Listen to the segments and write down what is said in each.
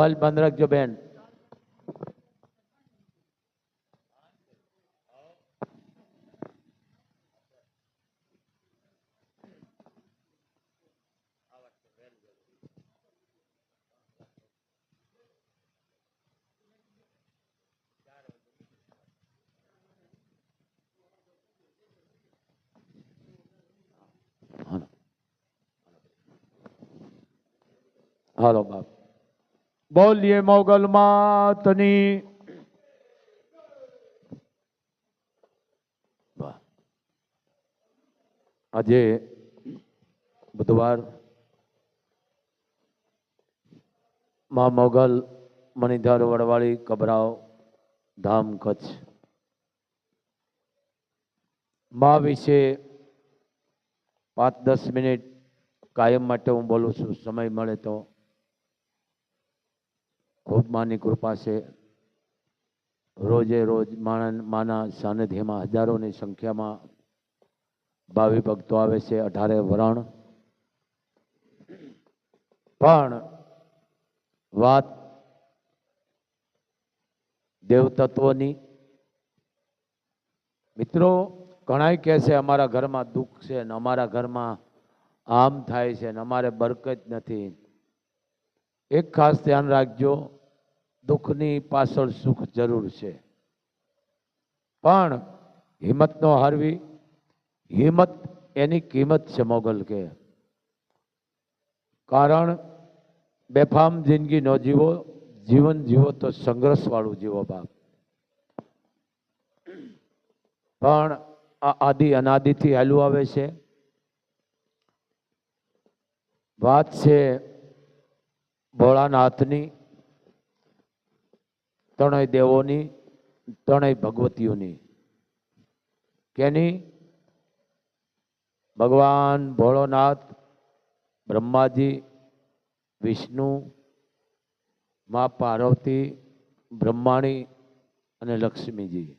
Mobile બંધ રાખજો બેન. હાલો બાપ. બોલીએ મોગલ માતની. આજે બુધવારમાં મોગલ મણિધર વડવાળી કબરાવ ધામ કચ્છ. માં વિશે પાંચ દસ મિનિટ કાયમ માટે હું બોલું છું, સમય મળે તો. ખૂબ કૃપા છે. રોજે રોજ માણન, માના સાનિધ્યમાં હજારોની સંખ્યામાં ભાવિ ભક્તો આવે છે, અઢારે વરણ. પણ વાત દેવતત્વની, મિત્રો, ઘણાય કહે છે, અમારા ઘરમાં દુઃખ છે ને અમારા ઘરમાં આમ થાય છે ને અમારે બરકત નથી. એક ખાસ ધ્યાન રાખજો દુઃખની પાછળ સુખ જરૂર છે. પણ હિંમત નો હારવી, હિંમત એની કિંમત છે મોગલ કે. કારણ બેફામ જિંદગી ન જીવો, જીવન જીવો તો સંઘર્ષવાળું જીવો બાપ. પણ આ આદિ અનાદિથી હાલું આવે છે. વાત છે ભોળાનાથની ત્રણેય દેવોની, ત્રણેય ભગવતીઓની. કેની? ભગવાન ભોળોનાથ, બ્રહ્માજી, વિષ્ણુ, મા પાર્વતી, બ્રહ્માણી અને લક્ષ્મીજી.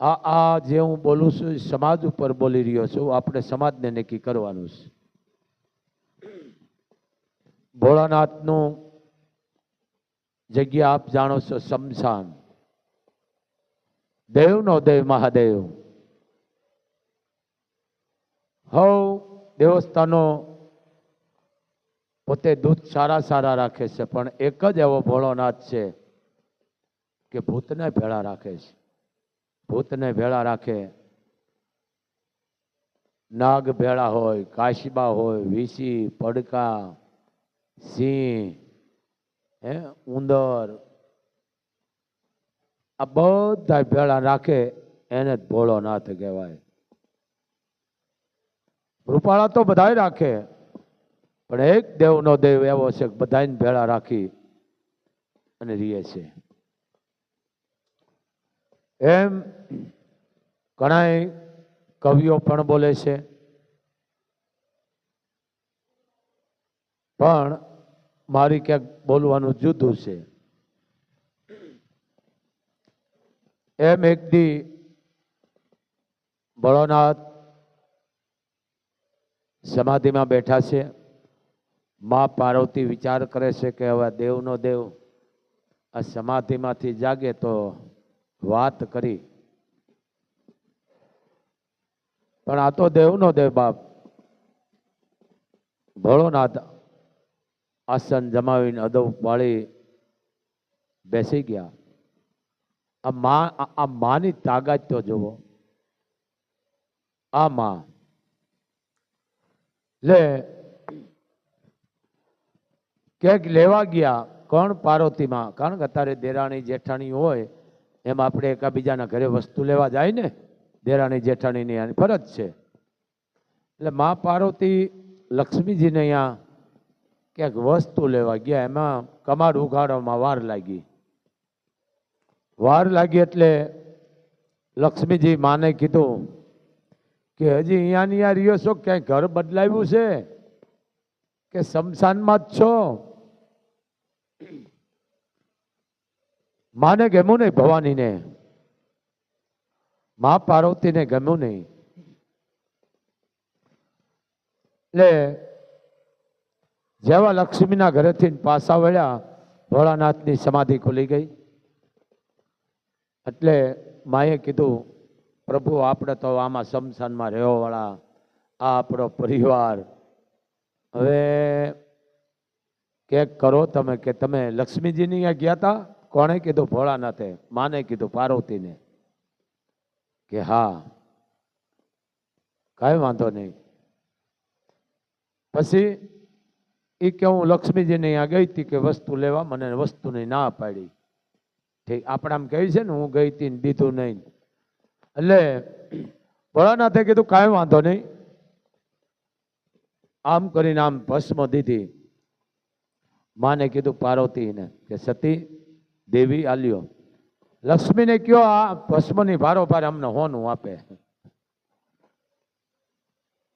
આ આ જે હું બોલું છું સમાજ ઉપર બોલી રહ્યો છું. આપણે સમાજને નક્કી કરવાનું છે. ભોળાનાથનું જગ્યા આપ જાણો છો શમશાન. દેવનો દેવ મહાદેવ. હવ દેવસ્થાનો, પોતે દૂધ સારા સારા રાખે છે, પણ એક જ એવો ભોળોનાથ છે કે ભૂતને ભેળા રાખે છે. ભૂતને ભેળા રાખે. નાગ ભેળા હોય, કાશીબા હોય, વીસી, પડકા, સિંહ હે, ઉંદર. આ બધા ભેળા રાખે, એને જ ભોળોનાથ કહેવાય. રૂપાળા તો બધાય રાખે, પણ એક દેવનો દેવ એવો છે કે બધાને ભેળા રાખી અને રીએ છે. એમ ઘણાય કવિઓ પણ બોલે છે. પણ મારી ક્યાંક બોલવાનું જુદું છે. એમ એક દી ભળોનાથ સમાધિમાં બેઠા છે. મા પાર્વતી વિચાર કરે છે કે હવે દેવનો દેવ આ સમાધિમાંથી જાગે તો વાત કરી. પણ આ તો દેવનો દેવ બાપ. ભોળોનાથ આસન જમાવીને અદવ વાળી બેસી ગયા. આ મા આ- માની તાકાત તો જુઓ. આ માં. લે, ક્યાંક લેવા ગયા કોણ પાર્વતીમાં? કારણ કે અત્યારે દેરાણી જેઠાણી હોય, એમ આપણે એકાબીજાના ઘરે વસ્તુ લેવા જાય ને, દેરાણી જેઠાણીની ફરજ છે. એટલે મા પાર્વતી લક્ષ્મીજીને અહીંયા ક્યાંક વસ્તુ લેવા ગયા, એમાં કમાડ ઉઘાડવામાં વાર લાગી. વાર લાગી એટલે લક્ષ્મીજી માને કીધું કે, હજી અહીંયા આ રહ્યો છો? ક્યાંય ઘર બદલાવ્યું છે? કે શમશાનમાં જ છો? માને ગમ્યું નહીં ભવાનીને. મા પાર્વતીને ગમ્યું નહીં. એટલે જેવા લક્ષ્મીના ઘરેથી પાછા વળ્યા, ભોળાનાથની સમાધિ ખુલી ગઈ. એટલે માએ કીધું, પ્રભુ, આપણે તો આમાં શમશાનમાં રહેવાવાળા આ આપણો પરિવાર. હવે કેક કરો તમે કે તમે લક્ષ્મીજીની અહીંયા ગયા હતા કોણે કીધું, ભોળાનાથે. માને કીધું, પાર્વતીને. કે, હા. કાંઈ વાંધો નહીં. પછી એ કે હું લક્ષ્મીજીને અહીંયા ગઈ હતી કે વસ્તુ લેવા મને વસ્તુને ના પાડી. ઠીક આમ કહી છે ને, હું ગઈ હતી દીધું નહીં. એટલે ભોળાનાથે કીધું, કાંઈ વાંધો નહીં. આમ કરીને આમ ભસ્મ દીધી. માને કીધું પાર્વતીને કે સતી, દેવી આલ્યો લક્ષ્મીને કયો આ ભસ્મની ભારોભાર અમને હોનું આપે.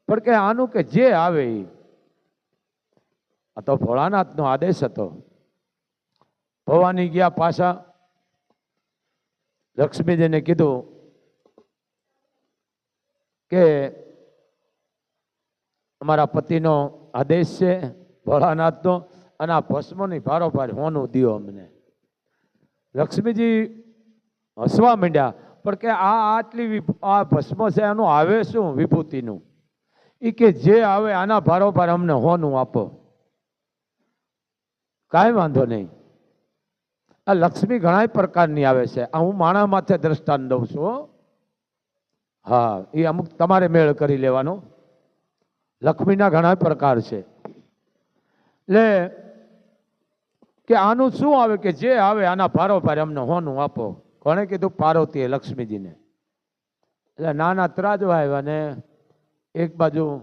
પણ કે આનું કે જે આવે ઈ આ તો ભોળાનાથનો આદેશ હતો. ભવાની ગયા પાછા લક્ષ્મીજીને કીધું કે અમારા પતિનો આદેશ છે ભોળાનાથનો અને આ ભસ્મની ભારોભાર હોનું દિયો અમને. લક્ષ્મીજી હસવા માંડ્યા, પણ કે આ આટલી આ ભસ્મ છે, એનું આવે શું વિભૂતિનું? એ કે જે આવે આના ભારોભાર અમને હોનું આપો. કાંઈ વાંધો નહીં. આ લક્ષ્મી ઘણા પ્રકારની આવે છે. આ હું માણા માથે દ્રષ્ટાંત દઉં છું, હો. એ અમુક તમારે મેળ કરી લેવાનો. લક્ષ્મીના ઘણા પ્રકાર છે. એટલે કે આનું શું આવે કે જે આવે આના ભારોભાર અમને હોનું આપો. કોણે કીધું પાર્વતીએ લક્ષ્મીજીને? એટલે નાના ત્રાજવા આવ્યા ને એક બાજુ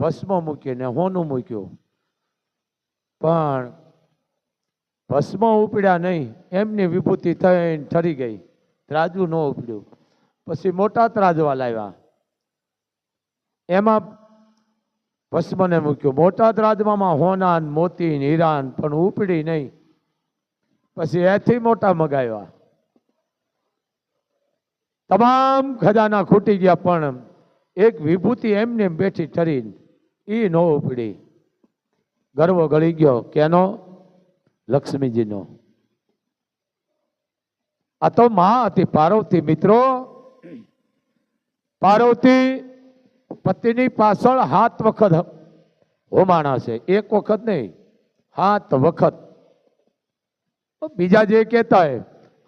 ભસ્મ મૂકીને હોનું મૂક્યું. પણ ભસ્મ ઉપડ્યા નહીં, એમની વિભૂતિ થઈને ઠરી ગઈ. ત્રાજવું ન ઉપડ્યું. પછી મોટા ત્રાજવા લાવ્યા. એમાં ભસ્મને મૂક્યું. મોટા ત્રાજવામાં હોના મોતી ને હીરા પણ ઉપડી નહીં. પછી એથી મોટા મગાવ્યા. તમામ ખજાના ખૂટી ગયા, પણ એક વિભૂતિ એમને બેઠી ઠરી એ ન ઉપડી. ગર્વ ગળી ગયો કેનો લક્ષ્મીજીનો. આ તો માં હતી પાર્વતી મિત્રો, પાર્વતી પતિની પાછળ હાથ વખત હોમાણા છે. એક વખત નહીં, હાથ વખત. બીજા જે કહેતા હોય,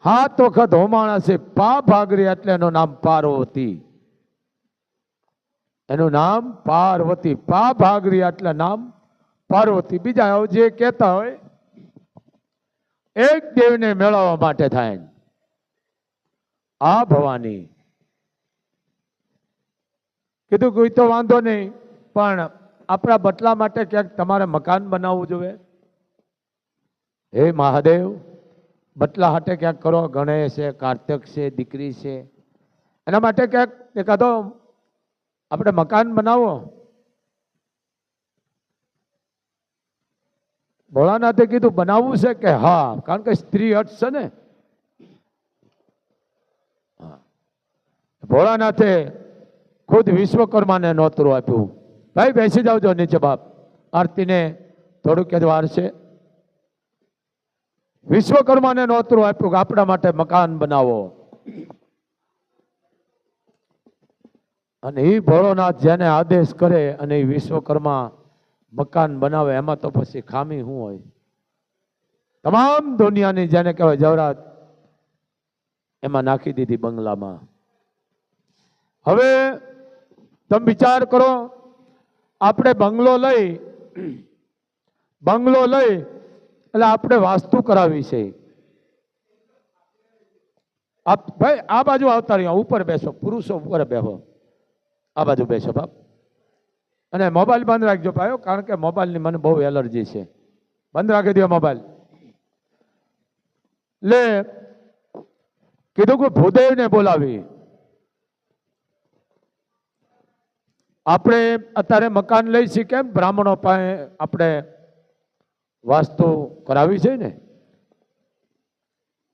હાથ વખત હોમાણા છે. પા ભાગરી એટલે એનું નામ પાર્વતી. એનું નામ પાર્વતી. પા ભાગરી એટલે નામ પાર્વતી. બીજા જે કહેતા હોય એક દેવને મેળવવા માટે થાય. આ ભવાની. કીધું કોઈ તો વાંધો નહીં, પણ આપણા બટલા માટે ક્યાંક તમારે મકાન બનાવવું જોઈએ? હે મહાદેવ બટલા હાટે ક્યાંક કરો? ગણેશ છે, કાર્તક છે, દીકરી છે. એના માટે ક્યાંક એકાદો આપણે મકાન બનાવો? ભોળાનાથે કીધું, બનાવવું છે કે હા? કારણ કે સ્ત્રી હટ છે ને. ભોળાનાથે ખુદ વિશ્વકર્માને નોતરું આપ્યું. ભાઈ, બેસી જાવજો નીચે બાપ. આરતીને થોડુંક જ વાર છે. વિશ્વકર્માને નોતરું આપ્યું કે, આપણા માટે મકાન બનાવો. અને એ ભોળોનાથ જેને આદેશ કરે અને એ વિશ્વકર્મા મકાન બનાવે, એમાં તો પછી ખામી શું હોય? તમામ દુનિયાની જેને કહેવાય જવરાત, એમાં નાખી દીધી બંગલામાં. હવે તમે વિચાર કરો, આપણે બંગલો લઈ બંગલો લઈ, એટલે આપણે વાસ્તુ કરાવી છે. આપ, ભાઈ, આ બાજુ આવતા રહ્યા, ઉપર બેસો, પુરુષો ઉપર બેસો આ બાજુ બેસો બાપ. અને મોબાઈલ બંધ રાખજો ભાઈઓ, કારણ કે મોબાઈલની મને બહુ એલર્જી છે. બંધ રાખી દો મોબાઈલ. લે, કીધું કે ભૂદેવને બોલાવી. આપણે અત્યારે મકાન લઈ છીએ કેમ? બ્રાહ્મણો પાસે આપણે વાસ્તુ કરાવી છે ને?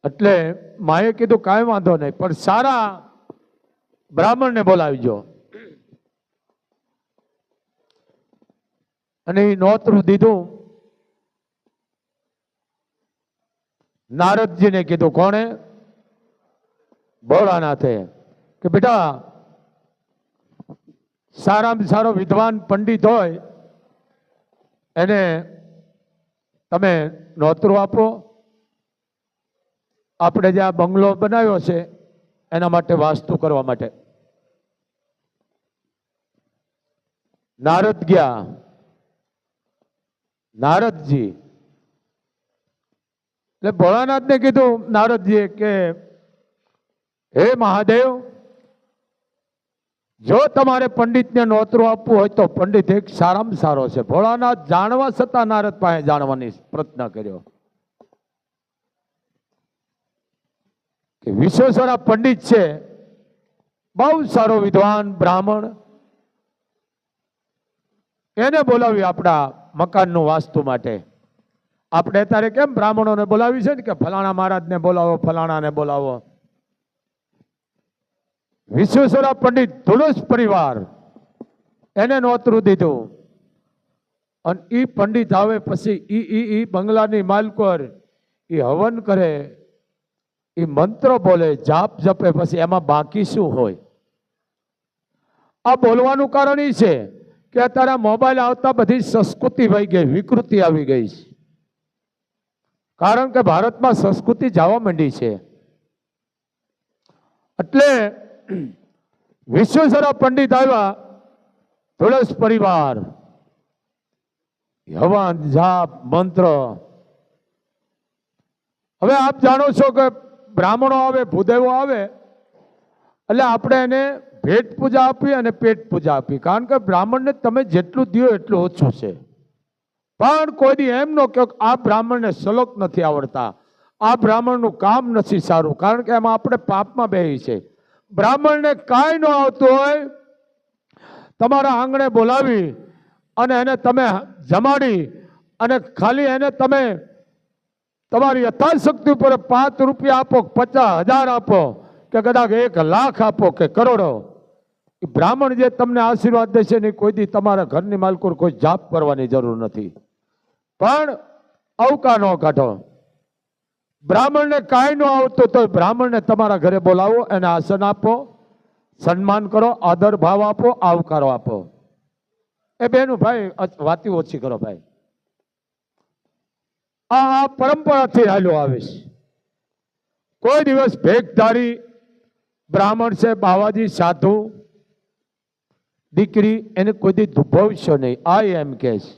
એટલે માએ કીધું કાંઈ વાંધો નહીં, પણ સારા બ્રાહ્મણને બોલાવીજો. અને એ નોતરું દીધું. નારદજીને કીધું, કોણે? ભોળાનાથે. કે બેટા, સારામાં સારો વિદ્વાન પંડિત હોય, એને તમે નોતરું આપો. આપણે જે આ બંગલો બનાવ્યો છે, એના માટે વાસ્તુ કરવા માટે. નારદ ગયા. નારદજી. એટલે ભોળાનાથને કીધું નારદજીએ કે હે મહાદેવ, જો તમારે પંડિતને નોતરું આપવું હોય તો પંડિત એક સારામાં સારો છે. ભોળાનાથ જાણવા છતાં નારદ પાસે જાણવાની પ્રયત્ન કર્યો. કે વિશ્વેશ્વરા પંડિત છે, બહુ સારો વિદ્વાન બ્રાહ્મણ. એને બોલાવી આપણા મકાનનું વાસ્તુ માટે. આપણે અત્યારે કેમ બ્રાહ્મણોને બોલાવી છે ને કે ફલાણા મહારાજને બોલાવો, ફલાણાને બોલાવો? વિશ્વેશ્વરા પંડિત ધુડુસ પરિવાર, એને નોતરું દીધું. અને ઈ પંડિત આવે પછી ઈ ઈ ઈ બંગલાની માલકોર એ હવન કરે એ મંત્ર બોલે, જાપ જપે, પછી એમાં બાકી શું હોય? આ બોલવાનું કારણ એ છે કે અત્યારે મોબાઈલ આવતા બધી સંસ્કૃતિ વહી ગઈ, વિકૃતિ આવી ગઈ છે. કારણ કે ભારતમાં સંસ્કૃતિ જવા માંડી છે. એટલે વિશ્વેશ્વરા પંડિત આવ્યા તુલસ પરિવાર, હવન, જાપ, મંત્ર. હવે આપ જાણો છો કે બ્રાહ્મણો આવે, ભૂદેવો આવે, એટલે આપણે એને ભેટ પૂજા આપી અને પેટ પૂજા આપી. કારણ કે બ્રાહ્મણને તમે જેટલું દો એટલું ઓછું છે. પણ કોઈ દી એમ નો કે આ બ્રાહ્મણને શ્લોક નથી આવડતા. આ બ્રાહ્મણનું કામ નથી સારું. કારણ કે એમાં આપણે પાપમાં બેહી છે. બ્રાહ્મણને કાંઈ ન આવતું હોય, તમારા આંગણે બોલાવી અને એને તમે જમાડી અને ખાલી એને તમે તમારી યથાશક્તિ ઉપર પાંચ રૂપિયા આપો પચાસ હજાર આપો કે કદાચ એક લાખ આપો કે કરોડો. બ્રાહ્મણ જે તમને આશીર્વાદ દેશે ને કોઈ દી તમારા ઘરની માલકોર કોઈ જાપ કરવાની જરૂર નથી. પણ અવકા ન કાઢો. બ્રાહ્મણને કાંઈ ન આવતું તો બ્રાહ્મણને તમારા ઘરે બોલાવો, એને આસન આપો, સન્માન કરો, આદર ભાવ આપો, આવકારો આપો. એ બેનું ભાઈ વાતી ઓછી કરો ભાઈ. આ પરંપરાથી હાલ્યો આવીશ. કોઈ દિવસ ભેગધારી બ્રાહ્મણ છે, બાવાજી, સાધુ દીકરી એને કોઈ દુભવશો નહીં. આ એમ કે છે.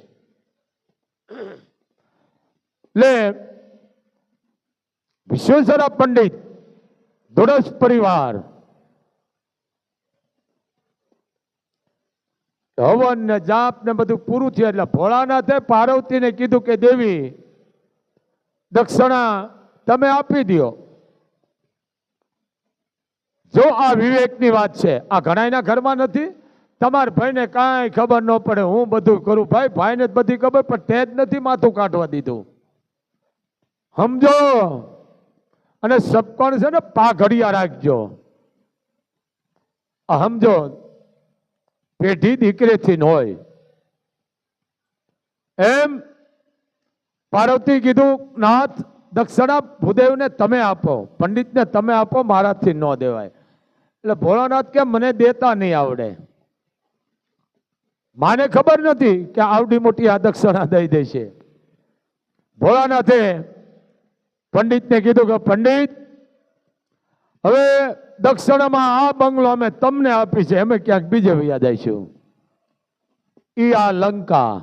એટલે વિશ્વેશ્વરા પંડિત દોડસ પરિવાર. હવન ને જાપ ને બધું પૂરું થયું એટલે ભોળાનાથે પાર્વતીને કીધું કે, દેવી, દક્ષિણા તમે આપી દો જો આ વિવેકની વાત છે, આ ઘણાયના ઘરમાં નથી? તમારા ભાઈને કાંઈ ખબર ન પડે, હું બધું કરું. ભાઈ, ભાઈને જ બધી ખબર, પણ તે જ નથી માથું કાઢવા દીધું. સમજો? અને સબકોણ છે ને, પાઘડિયા રાખજો. સમજો? પેઢી દીકરીથી ન હોય. એમ પાર્વતી કીધું, નાથ, દક્ષિણા ભૂદેવને તમે આપો, પંડિતને તમે આપો, મારાથી ન દેવાય. એટલે ભોળાનાથ કે, મને દેતા નહીં આવડે. માને ખબર નથી કે આવડી મોટી આ દક્ષિણા દઈ દે છે ભોળાનાથે પંડિતને કીધું કે, પંડિત, હવે દક્ષિણમાં આ બંગલો અમે તમને આપી છે, અમે ક્યાંક બીજે વૈયા જઈશું. ઈ આ લંકા.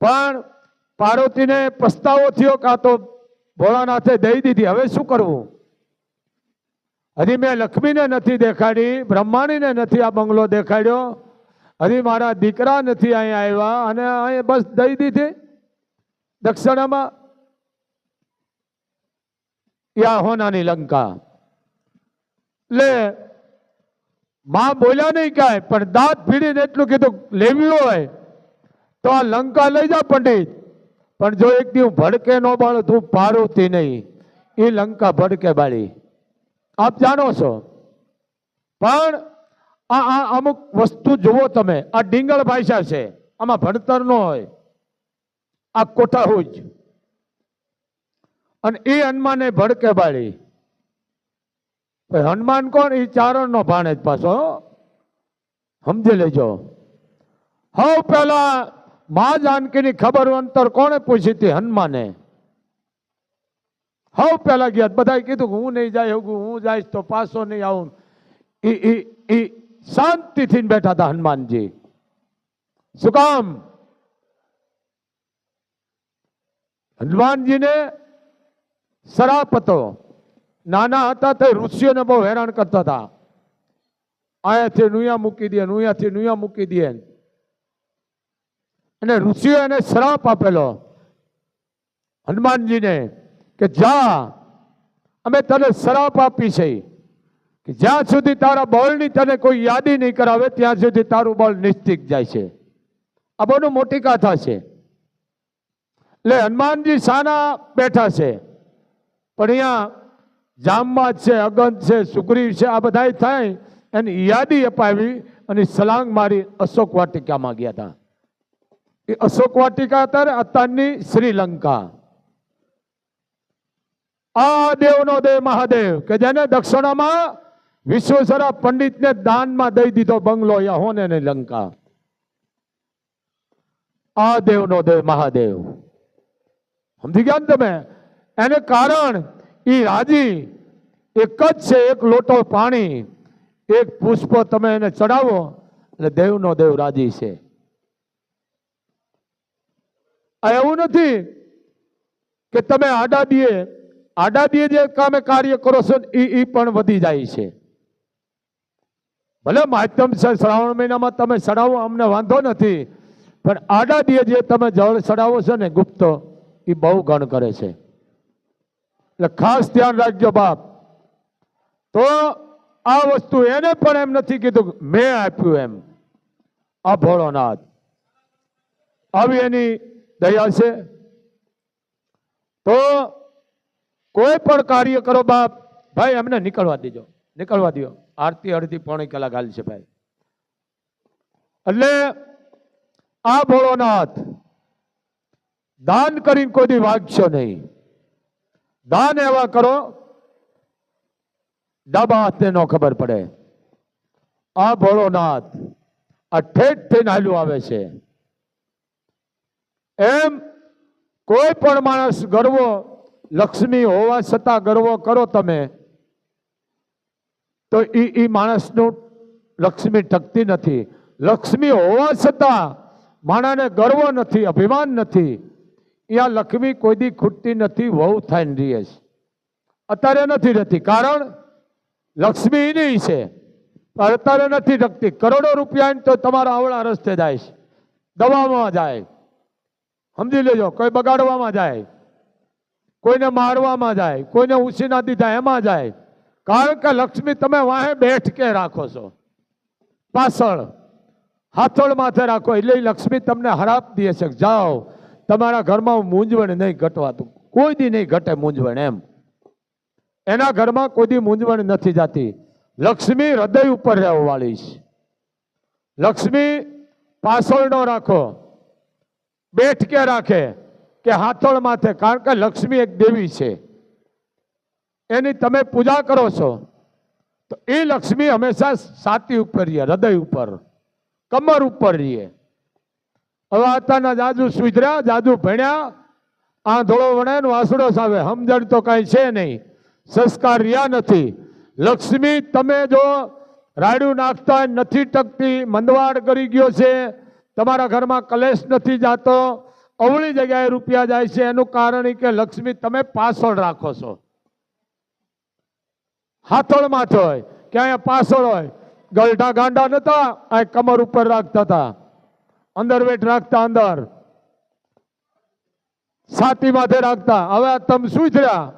પણ પાર્વતીને પસ્તાવો થયો કાં તો ભોળાનાથે દઈ દીધી. હવે શું કરવું? હજી મેં લક્ષ્મીને નથી દેખાડી, બ્રહ્માણીને નથી આ બંગલો દેખાડ્યો. હજી મારા દીકરા નથી અહીંયા આવ્યા અને અહીં બસ દઈ દીધી. દક્ષિણામાં યા હોનાની લંકા. લે, માં બોલ્યા નહીં કાંઈ, પણ દાંત ભીડીને એટલું કીધું, લેવી હોય તો આ લંકા લઈ જા પંડિત. પણ જો એક દી હું ભડકે ન બાળ, તું પારુતી નહીં. એ લંકા ભડકે બાળી. આપ જાણો છો. પણ આ આ અમુક વસ્તુ જુઓ તમે. આ ડીંગળ ભાષા છે. આમાં ભણતર ન હોય. આ કોઠાહુજ. અને એ હનુમાને ભડકે બાળી. હનુમાન કોણ? એ ચારણનો જ પાછો. સમજી લેજો. હવ પેલા મા જાનકીની ખબર અંતર કોણે પૂછી હતી હનુમાને? હવ પેલા ગયા. બધા કીધું હું નહીં જાય હું જાય તો પાછો નહીં આવું. એ એ શાંતિથી બેઠા હતા હનુમાનજી. શું કામ? હનુમાનજીને શરાપ હતો નાના હતા તે ઋષિઓને બહુ હેરાન કરતા હતા. અહીંયાથી નુયા મૂકી દે, નુયાથી નુયા મૂકી દે. અને ઋષિઓ એને શ્રાપ આપેલો. હનુમાનજીને કે જા, અમે તને શ્રાપ આપી છે. કે જ્યાં સુધી તારા બોલની તને કોઈ યાદી નહીં કરાવે, ત્યાં સુધી તારું બોલ નિશ્ચિત જાય છે. આ બહુ મોટી ગાથા છે. એટલે હનુમાનજી સાના બેઠા છે. પણ અહીંયા જામમાં છે અગંત છે સુગ્રીવ છે, આ બધા થાય એની યાદી અપાવી અને સલાંગ મારી અશોક વાટિકામાં ગયા હતા. એ અશોક વાટિકા અત્યારે અત્યારની શ્રીલંકા. આ દેવનો દેવ મહાદેવ, કે જેને દક્ષિણામાં વિશ્વેશ્વરા પંડિતને દાનમાં દઈ દીધો બંગલો યહોને હોને ને લંકા? આ દેવનો દેવ, મહાદેવ. સમજી ગયા ને તમે? એને કારણ એ રાજી, એક જ છે, એક લોટો પાણી, એક પુષ્પ તમે એને ચડાવો, એટલે દેવનો દેવ રાજી છે. આ એવું નથી કે તમે આડા દીએ આડા દીએ જે કામે કાર્ય કરો છો એ પણ વધી જાય છે. ભલે માધ્યમ છે, શ્રાવણ મહિનામાં તમે ચડાવો, અમને વાંધો નથી. પણ આડા દીએ જે તમે જળ ચડાવો છો ને, ગુપ્ત, એ બહુ ગણ કરે છે. એટલે ખાસ ધ્યાન રાખજો બાપ. તો આ વસ્તુ એને પણ એમ નથી કીધું મેં આપ્યું એમ. આ ભોળોનાથ. આવી એની દયા છે. તો કોઈ પણ કાર્ય કરો બાપ, ભાઈ એમને નીકળવા દેજો, નીકળવા દો આરતી અડધી પોણી કલાક હાલ છે ભાઈ. એટલે આ ભોળોનાથ દાન કરીને કોઈ વાંચશો નહીં. દાન એવા કરો, ડાબા હાથને નો ખબર પડે. આ ભોળોનાથ આ ઠેઠ થઈને હાલ્યું આવે છે. એમ કોઈ પણ માણસ ગર્વો, લક્ષ્મી હોવા છતાં ગર્વો કરો તમે તો એ એ માણસનું લક્ષ્મી ટકતી નથી. લક્ષ્મી હોવા છતાં માણાને ગર્વ નથી, અભિમાન નથી. એ આ લક્ષ્મી કોઈ દી ખૂટતી નથી, વહુ થઈને રહીએ છે. અત્યારે નથી રહેતી. કારણ લક્ષ્મી એની છે. અત્યારે નથી ટકતી કરોડો રૂપિયા તો તમારા આવડા રસ્તે જાય છે. દવામાં જાય. સમજી લેજો, કોઈ બગાડવામાં જાય. કોઈને મારવામાં જાય, કોઈને ઉછીના દીધા એમાં જાય. કારણ કે લક્ષ્મી, તમે વાહે બેઠ કે રાખો છો? પાછળ હાથોળ માથે રાખો, એટલે લક્ષ્મી તમને હરાપ દે છે જાઓ, તમારા ઘરમાં મૂંઝવણ નહીં ઘટવાતું કોઈ દી નહીં ઘટે મૂંઝવણ એમ. એના ઘરમાં કોઈ દી મૂંઝવણ નથી જતી. લક્ષ્મી હૃદય ઉપર રહેવા વાળી છે. લક્ષ્મી પાછળ ન રાખો. બેઠ કે રાખે કે હાથોળ માથે કારણ કે લક્ષ્મી એક દેવી છે. એની તમે પૂજા કરો છો, તો એ લક્ષ્મી હંમેશા સાતી ઉપર રહીએ, હૃદય ઉપર, કમર ઉપર રહીએ. હવે અત્યારના જાદુ સુધર્યા જાદુ ભણ્યા આ ધોળો વણે ને વાસડો સાવે, સમજણ તો કાંઈ છે નહીં, સંસ્કાર રહ્યા નથી. લક્ષ્મી, તમે જો રાયડું નાખતા નથી ટકતી, મંદવાડ કરી ગયો છે, તમારા ઘરમાં કલેશ નથી જાતો, અવળી જગ્યાએ રૂપિયા જાય છે, એનું કારણ કે લક્ષ્મી, તમે પાછળ રાખો છો. હાથોળ માથે હોય કે અહીંયા પાછળ હોય. ગલઢા ગાંડા નતા, આ કમર ઉપર રાખતા હતા. અંદર વેટ રાખતા અંદર. છાતી માથે રાખતા. હવે આ તમે સુધર્યા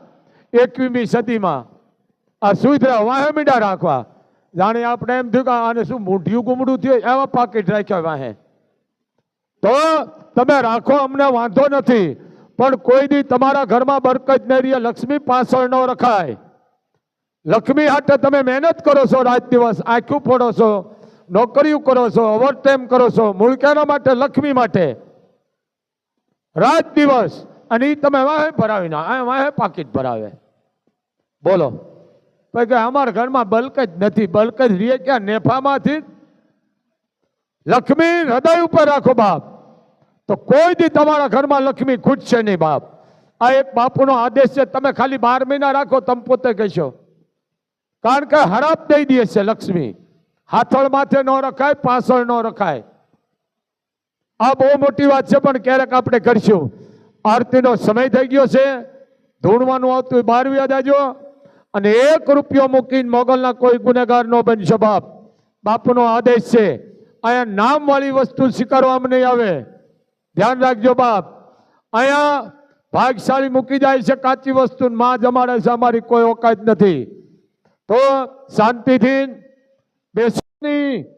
એકવીમી સદીમાં. આ સુધર્યા વાહે મીંડા રાખવા. જાણે આપણે એમ થયું કે આને શું મૂઢિયું ગુમડું થયું? એવા પાકીટ રાખ્યા વાહે. તો તમે રાખો, અમને વાંધો નથી. પણ કોઈ દી તમારા ઘરમાં બરકત નહીં રહે, લક્ષ્મી પાછળ ન રખાય. લક્ષ્મી હાટે તમે મહેનત કરો છો, રાત દિવસ આંખું ફોડો છો, નોકરીઓ કરો છો ઓવરટાઈમ કરો છો, મૂળકેના માટે, લક્ષ્મી માટે. રાત દિવસ, અને એ તમે વાહે ભરાવી ના આ વાહે પાકીટ ભરાવે. બોલો. કે અમારા ઘરમાં બલ્ક જ નથી, બલક જ રીએ ક્યાં, નેફામાંથી? લક્ષ્મી, હૃદય ઉપર રાખો બાપ. તો કોઈ દી તમારા ઘરમાં લક્ષ્મી ખૂટશે નહીં બાપ. આ એક બાપુનો આદેશ છે, તમે ખાલી બાર મહિના રાખો, તમે પોતે કહેશો. કારણ કે હરાપ દઈ દે છે લક્ષ્મી. હાથળ માથે ન રખાય, પાછળ ન રખાય. આ બહુ મોટી વાત છે, પણ ક્યારેક આપણે કરશું. આરતીનો સમય થઈ ગયો છે. ધૂણવાનું આવતું બહાર વ્યા દેજો અને એક રૂપિયો મૂકીને મોગલના કોઈ ગુનેગાર ન બનશો બાપ. બાપનો આદેશ છે. અહીંયા નામવાળી વસ્તુ સ્વીકારવામાં નહીં આવે. ધ્યાન રાખજો બાપ. અહીંયા ભાગશાળી મૂકી જાય છે, કાચી વસ્તુ માં જમાડે છે, અમારી કોઈ ઓકાત નથી. તો શાંતિથી બેસવાની